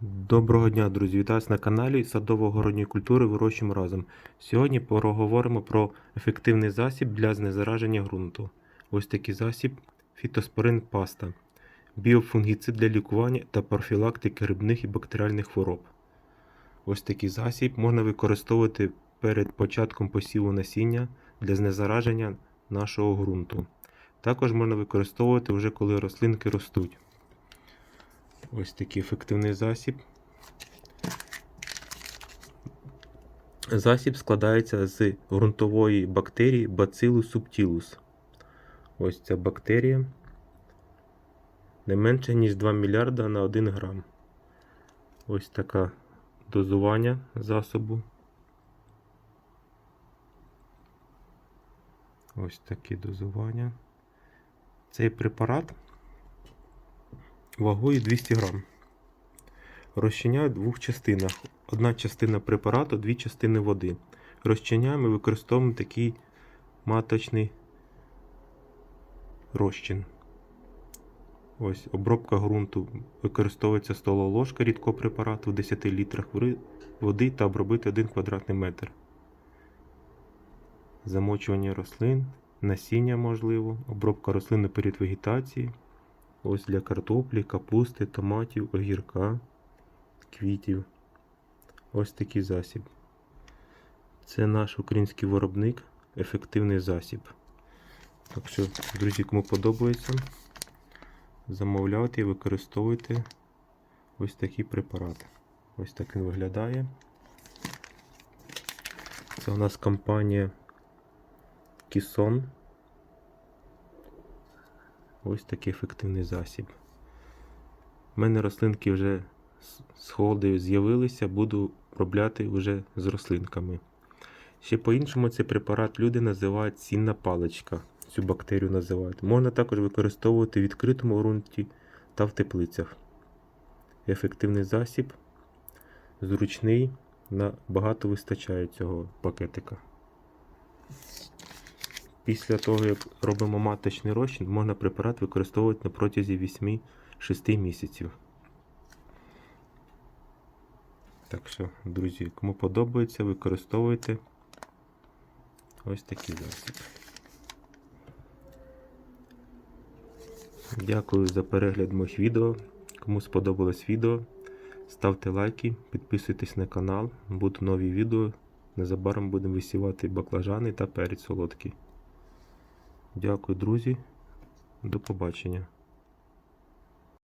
Доброго дня, друзі! Вітаю вас на каналі Садово-городньої культури вирощуємо разом. Сьогодні поговоримо про ефективний засіб для знезараження ґрунту. Ось такий засіб фітоспорин паста. Біофунгіцид для лікування та профілактики грибних і бактеріальних хвороб. Ось такий засіб можна використовувати перед початком посіву насіння для знезараження нашого ґрунту. Також можна використовувати вже коли рослинки ростуть. Ось такий ефективний засіб. Засіб складається з ґрунтової бактерії Bacillus subtilus. Ось ця бактерія не менше, ніж 2 мільярда на 1 грам. Ось таке дозування засобу. Ось такі дозування. Цей препарат вагою 200 грам. Розчиняю в двох частинах. Одна частина препарату, дві частини води. Розчиняємо і використовуємо такий маточний розчин. Ось обробка ґрунту використовується столова ложка рідкого препарату в 10 літрах води та обробити 1 квадратний метр. Замочування рослин, насіння можливо, обробка рослин на період вегетації. Ось для картоплі, капусти, томатів, огірка, квітів. Ось такий засіб. Це наш український виробник, ефективний засіб. Так що, друзі, кому подобається, замовляйте і використовуйте ось такий препарат. Ось так він виглядає. Це у нас компанія Кісон. Ось такий ефективний засіб. У мене рослинки вже з холодою з'явилися, буду обробляти вже з рослинками. Ще по-іншому цей препарат люди називають сінна паличка. Цю бактерію називають. Можна також використовувати в відкритому ґрунті та в теплицях. Ефективний засіб, зручний, набагато вистачає цього пакетика. Після того, як робимо маточний розчин, можна препарат використовувати на протязі 8-6 місяців. Так що, друзі, кому подобається, використовуйте ось такий засіб. Дякую за перегляд моїх відео. Кому сподобалось відео, ставте лайки, підписуйтесь на канал, будуть нові відео. Незабаром будемо висівати баклажани та перець солодкий. Дякую, друзі. До побачення.